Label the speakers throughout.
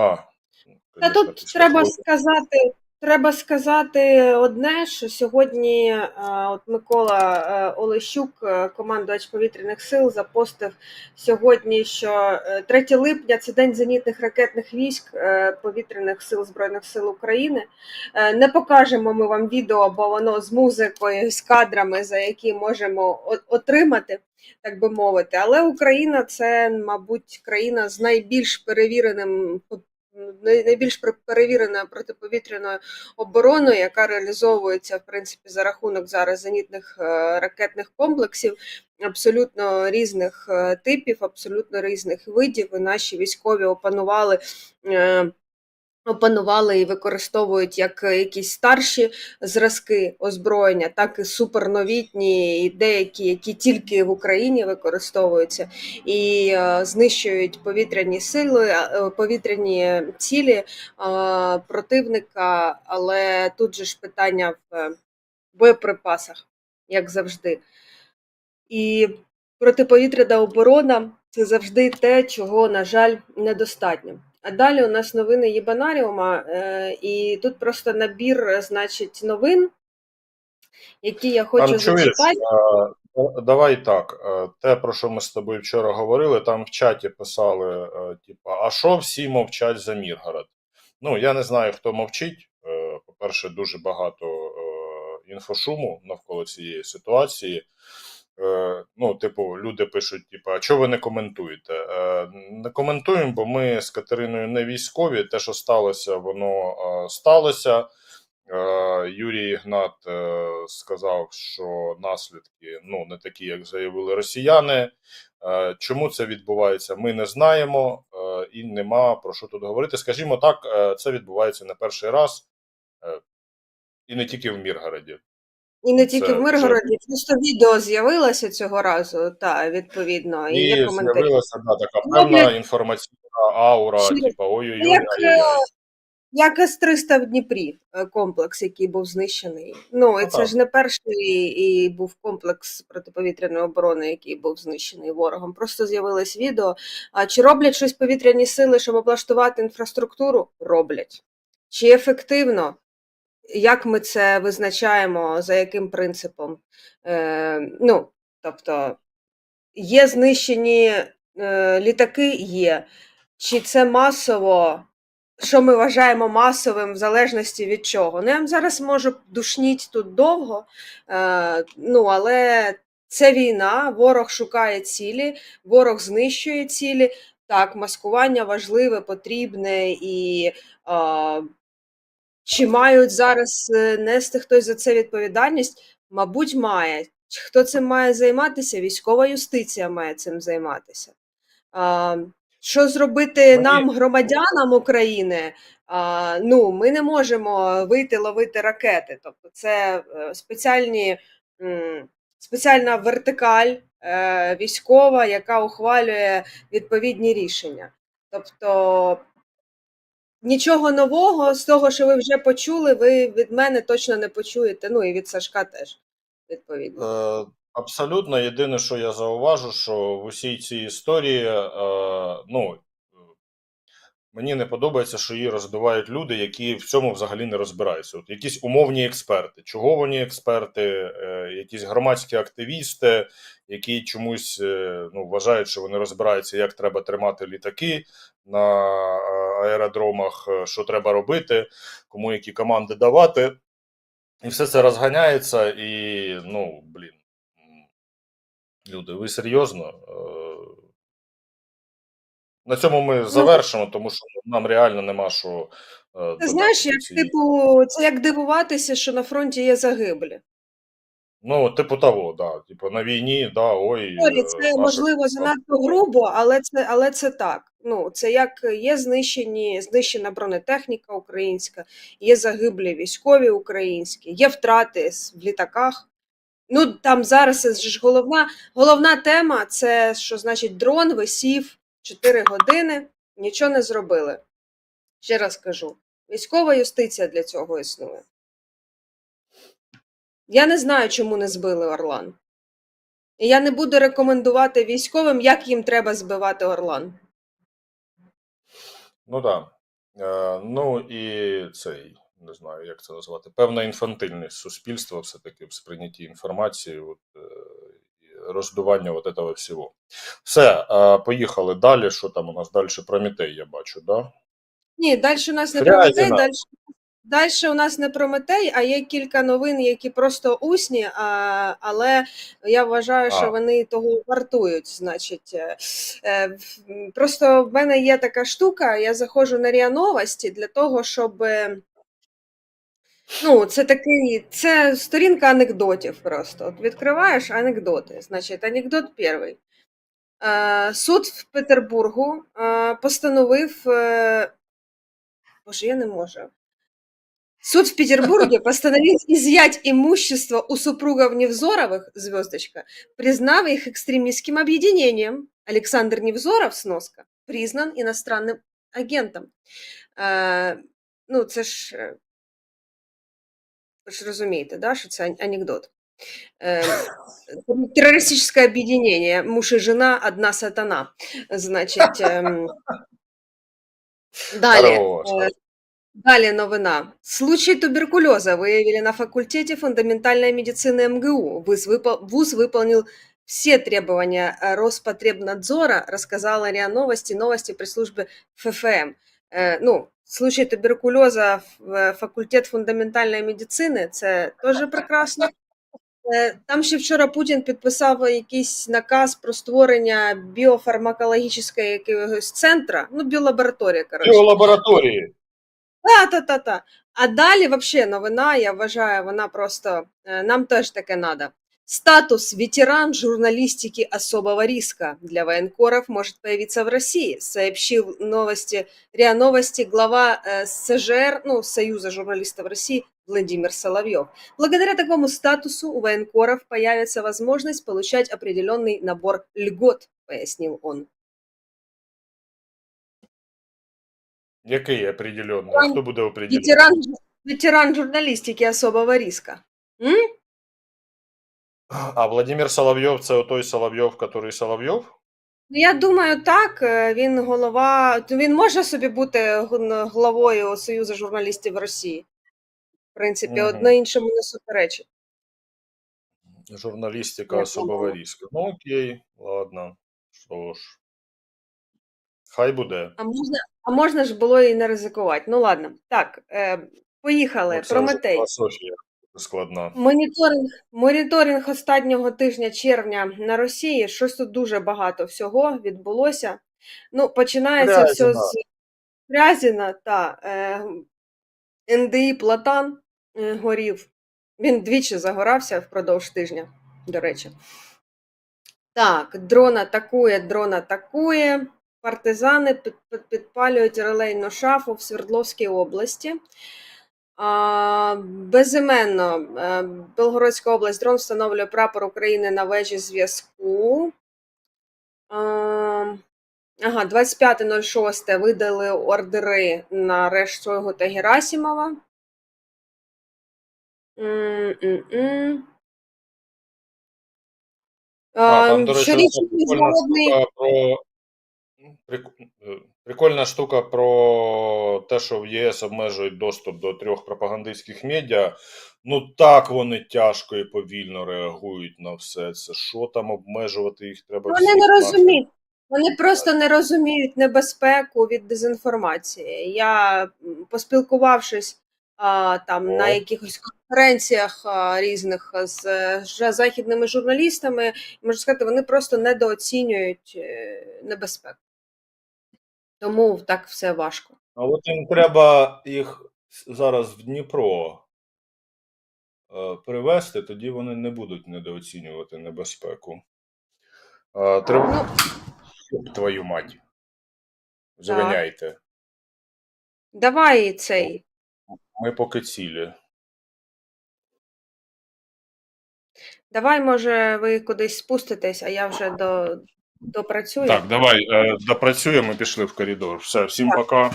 Speaker 1: А,
Speaker 2: Та
Speaker 1: конечно,
Speaker 2: тут
Speaker 1: після
Speaker 2: треба сказати, треба сказати одне, що сьогодні е, от Микола е, Олещук, е, командувач повітряних сил, запостив сьогодні, що е, 3 липня це день зенітних ракетних військ е, повітряних сил Збройних сил України. Е, Не покажемо ми вам відео, бо воно з музикою, з кадрами, за які можемо о- отримати. Так би мовити, але Україна це, мабуть, країна з найбільш перевіреним най- найбільш пер- перевіреною протиповітряною обороною, яка реалізовується в принципі за рахунок зараз зенітних е, ракетних комплексів абсолютно різних е, типів, абсолютно різних видів. І наші військові опанували. Е, Опанували і використовують як якісь старші зразки озброєння, так і суперновітні, і деякі, які тільки в Україні використовуються і е, знищують повітряні сили, е, повітряні цілі е, противника. Але тут же ж питання в е, боєприпасах, як завжди. І протиповітряна оборона це завжди те, чого, на жаль, недостатньо. А далі у нас новини Єбанаріума, е, і тут просто набір, значить, новин, які я хочу
Speaker 1: Там
Speaker 2: зачитати.
Speaker 1: давай так. е, Те, про що ми з тобою вчора говорили, там в чаті писали, е, типа, а що всі мовчать за Міргород? Ну, я не знаю, хто мовчить. Е, По-перше, дуже багато е, інфошуму навколо цієї ситуації. Е, Ну, типу, люди пишуть, типу, а чого ви не коментуєте? Е, Не коментуємо, бо ми з Катериною не військові. Те, що сталося, воно е, сталося. Юрій Ігнат сказав, що наслідки ну, не такі, як заявили росіяни. Чому це відбувається, ми не знаємо і нема про що тут говорити. Скажімо так, це відбувається не перший раз і не тільки в Міргороді.
Speaker 2: І не
Speaker 1: Це
Speaker 2: тільки в
Speaker 1: вже-
Speaker 2: Миргороді, просто відео з'явилося цього разу, та відповідно, і
Speaker 1: І
Speaker 2: є коментарі.
Speaker 1: з'явилася да, така
Speaker 2: Ну,
Speaker 1: певна
Speaker 2: як-
Speaker 1: інформаційна аура,
Speaker 2: Чи-
Speaker 1: типу ой-ой-ой,
Speaker 2: як. Як С-300 в Дніпрі, е, комплекс, який був знищений. Ну, і
Speaker 1: Ну,
Speaker 2: це
Speaker 1: так.
Speaker 2: ж не перший і був комплекс протиповітряної оборони, який був знищений ворогом. Просто з'явилось відео. А чи роблять щось повітряні сили, щоб облаштувати інфраструктуру? Роблять. Чи ефективно? Як ми це визначаємо, за яким принципом? Е, ну, тобто, є знищені е, літаки, є. Чи це масово? Що ми вважаємо масовим в залежності від чого? Ну, я зараз можу душніть тут довго, е, ну, але це війна, ворог шукає цілі, ворог знищує цілі. Так, маскування важливе, потрібне і е, чи мають зараз е, нести хтось за це відповідальність? Мабуть, має. Хто цим має займатися? Військова юстиція має цим займатися. А, що зробити нам, громадянам України? А, ну, ми не можемо вийти ловити ракети. Тобто, це е, спеціальні, спеціальна вертикаль е, військова, яка ухвалює відповідні рішення. Тобто нічого нового з того, що ви вже почули, ви від мене точно не почуєте. Ну і від Сашка теж, відповідно.
Speaker 1: Е, Абсолютно єдине, що я зауважу, що в усій цій історії, е, ну, мені не подобається, що її роздувають люди, які в цьому взагалі не розбираються. От якісь умовні експерти, чуговані експерти, е, якісь громадські активісти, які чомусь е, ну, вважають, що вони розбираються, як треба тримати літаки на е, аеродромах, е, що треба робити, кому які команди давати. І все це розганяється, і ну, блін. Люди, ви серйозно? На цьому ми завершимо, тому що нам реально нема що. е,
Speaker 2: Ти знаєш, як типу, це як дивуватися, що на фронті є загиблі.
Speaker 1: Ну, типу того, да. Типу, на війні, да, ой.
Speaker 2: Сорі,
Speaker 1: е,
Speaker 2: це
Speaker 1: наша-
Speaker 2: можливо занадто грубо, але це, але це так. Ну, це як є знищені, знищена бронетехніка українська, є загиблі військові українські, є втрати в літаках. Ну там зараз ж головна, головна тема це що значить дрон висів 4 години, нічого не зробили. Ще раз кажу: військова юстиція для цього існує. Я не знаю, чому не збили Орлан. І я не буду рекомендувати військовим, як їм треба збивати Орлан.
Speaker 1: Ну так. Да. Е, ну і цей, не знаю, як це назвати, певна інфантильність суспільства все-таки в сприйнятті інформації, от, е, і роздування от этого всього. Все, поїхали далі. Що там у нас далі? Прометей, я бачу, да?
Speaker 2: Ні, далі у нас не
Speaker 1: Фрязіна.
Speaker 2: Прометей, далі, у нас не Прометей, а є кілька новин, які просто усні, а, але я вважаю, що
Speaker 1: А.
Speaker 2: вони того вартують. Значить, е, е, просто в мене є така штука, я заходжу на РІА Новості для того, щоб. е, Ну, це такий, це сторінка анекдотів просто. От відкриваєш анекдоти. Значить, анекдот перший. Е, суд в Петербургу е, постановив. Е, Боже, я не можу. Суд в Петербурге постановил изъять имущество у супругов Невзоровых, звездочка, признав их экстремистским объединением. Александр Невзоров, сноска, признан иностранным агентом. Е, ну, це ж, е, ви ж розумієте, да, що це ан- анекдот. Е, терористическое объединение, муж и жена, одна сатана. Значить, ем, далі.
Speaker 1: Хорош.
Speaker 2: е, Далі новина. Случай туберкулеза выявили на факультете фундаментальной медицины МГУ. ВУЗ, выпол- ВУЗ выполнил все требования э, Роспотребнадзора, рассказала РИА Новости, новости пресс-службы ФФМ. Э, ну, случай туберкулеза в э, факультет фундаментальної медицини, це теж прекрасно. Е, Там ще вчора Путін підписав якийсь наказ про створення біофармакологічного якогось центра, ну, біолабораторія, коротше.
Speaker 1: Біолабораторії.
Speaker 2: Та, та, та, та. А далі вообще новина, я вважаю, вона просто е, нам теж таке надо. Статус ветеран журналистики особого риска для военкоров может появиться в России, сообщил новости, РИА Новости глава э, СЖР, ну, Союза журналистов России Владимир Соловьев. Благодаря такому статусу у военкоров появится возможность получать определенный набор льгот, пояснил он.
Speaker 1: Який определенний? А хто буде определений?
Speaker 2: Ветеран, ветеран журналистики особого риска. М?
Speaker 1: А Владимир Соловйов це той Соловйов, який Соловйов?
Speaker 2: Ну, Я думаю, так. Е, Він голова. Він може собі бути главою Союзу журналістів Росії. В принципі,
Speaker 1: Мгм.
Speaker 2: одне іншому не суперечить.
Speaker 1: Журналістика
Speaker 2: думаю.
Speaker 1: риска. Ну окей, ладно. Що ж. Хай буде.
Speaker 2: А можна, а можна ж було і не ризикувати. Ну ладно. Так, е, поїхали. Прометей.
Speaker 1: філософія складна.
Speaker 2: Моніторинг, моніторинг останнього тижня червня на Росії. Щось тут дуже багато всього відбулося. Ну, починається все
Speaker 1: Фрязіна.
Speaker 2: з Фрязіна та е, НДІ Платан е, горів. Він двічі загорався впродовж тижня, до речі. Так, дрон атакує, дрон атакує. Партизани під, під- підпалюють релейну шафу в Свердловській області. А, безіменно е, Белгородська область дрон встановлює прапор України на вежі зв'язку. Ага, 25.06 видали ордери на арешт Шойгу та Герасімова. М-м-м.
Speaker 1: А, там, до речі,
Speaker 2: щорічний
Speaker 1: прикольна
Speaker 2: міжнародний
Speaker 1: про. Прик- Прикольна штука про те, що в ЄС обмежують доступ до трьох пропагандистських медіа. Ну так вони тяжко і повільно реагують на все це. Що там обмежувати їх треба
Speaker 2: Вони
Speaker 1: всіх
Speaker 2: не розуміють. Вони просто не розуміють небезпеку від дезінформації. Я поспілкувавшись а, там
Speaker 1: О.
Speaker 2: на якихось конференціях а, різних з ж- західними журналістами, можу сказати, вони просто недооцінюють е, небезпеку. Тому так все важко.
Speaker 1: А от їм треба їх зараз в Дніпро е, привезти, тоді вони не будуть недооцінювати небезпеку. Е, Треба... Ёб Твою мать. Завиняйте.
Speaker 2: Давай цей.
Speaker 1: Ми поки цілі.
Speaker 2: Давай, може, ви кудись спуститесь, а я вже до, допрацюю.
Speaker 1: Так, давай е, допрацюємо, пішли в коридор. Все, всім пока.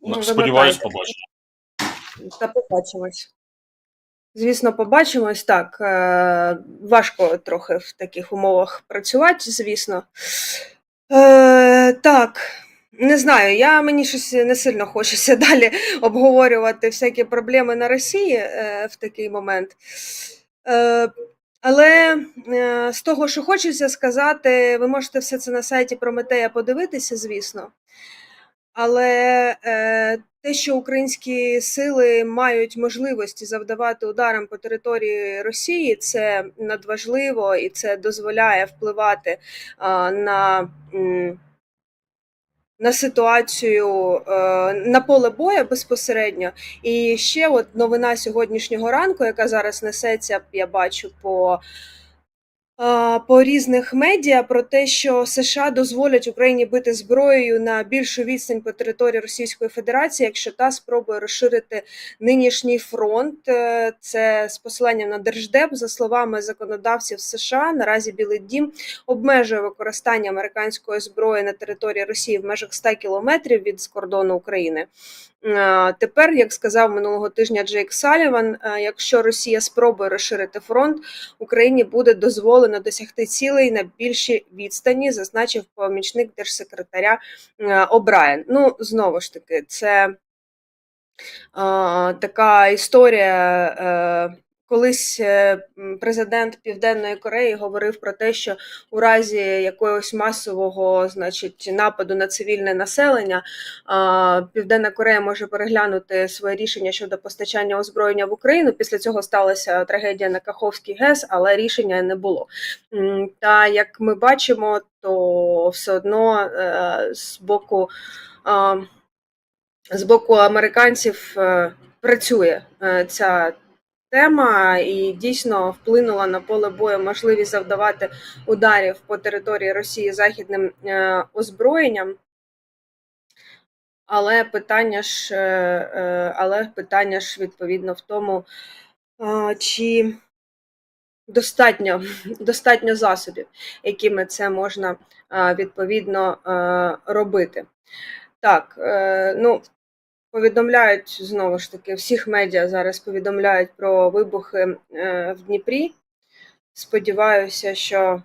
Speaker 2: Ну,
Speaker 1: Сподіваюсь, побачимо.
Speaker 2: Та побачимось. Звісно, побачимось. Так, е, важко трохи в таких умовах працювати, звісно. Е, так, Не знаю, я мені щось не сильно хочеться далі обговорювати всякі проблеми на Росії е, в такий момент. Е, але е, з того, що хочеться сказати, ви можете все це на сайті Прометея подивитися, звісно. Але е, те, що українські сили мають можливості завдавати ударам по території Росії, це надважливо і це дозволяє впливати на. На ситуацію е, на поле боя безпосередньо. І ще от новина сьогоднішнього ранку, яка зараз несеться, я бачу по. По різних медіа про те, що США дозволять Україні бити зброєю на більшу відстань по території Російської Федерації, якщо та спробує розширити нинішній фронт. Е, Це з посиланням на держдеп, за словами законодавців США. Наразі Білий Дім обмежує використання американської зброї на території Росії в межах 100 кілометрів від кордону України. Е, Тепер, як сказав минулого тижня Джейк Саліван, е, якщо Росія спробує розширити фронт, Україні буде дозволено досягти цілей на більшій відстані, зазначив помічник держсекретаря е, Обраєн. Ну, знову ж таки, це така історія. Колись е, президент Південної Кореї говорив про те, що у разі якогось масового, значить, нападу на цивільне населення, Південна Корея може переглянути своє рішення щодо постачання озброєння в Україну. Після цього сталася трагедія на Каховський ГЕС, але рішення не було. Та як ми бачимо, то все одно е, з боку. З боку американців е, працює ця тема і дійсно вплинула на поле бою можливість завдавати ударів по території Росії західним е, озброєнням. Але питання ж, е, е, але питання ж відповідно в тому, чи достатньо, достатньо засобів, якими це можна відповідно робити. Так, ну повідомляють знову ж таки, всіх медіа зараз повідомляють про вибухи е, в Дніпрі. Сподіваюся, що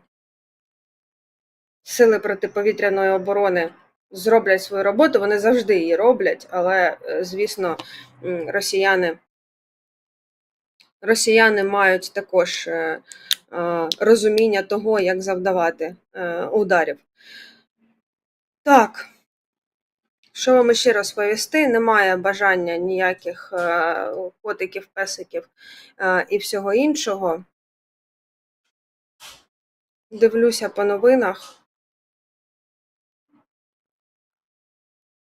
Speaker 2: сили протиповітряної оборони зроблять свою роботу. Вони завжди її роблять, але, е, звісно, росіяни, росіяни мають також е, розуміння того, як завдавати ударів. Так. Що вам ще розповісти? Немає бажання ніяких е, котиків, песиків е, і всього іншого. Дивлюся по новинах.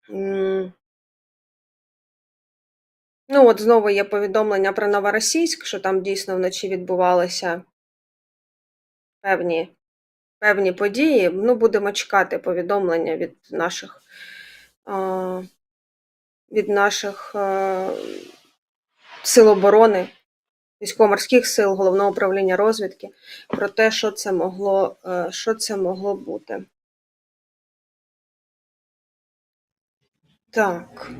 Speaker 2: Ну, от знову є повідомлення про Новоросійськ, що там дійсно вночі відбувалися певні, певні події. Ну, будемо чекати повідомлення від наших, від наших сил оборони, військово-морських сил, головного управління розвідки про те, що це могло, е, що це могло бути. Так.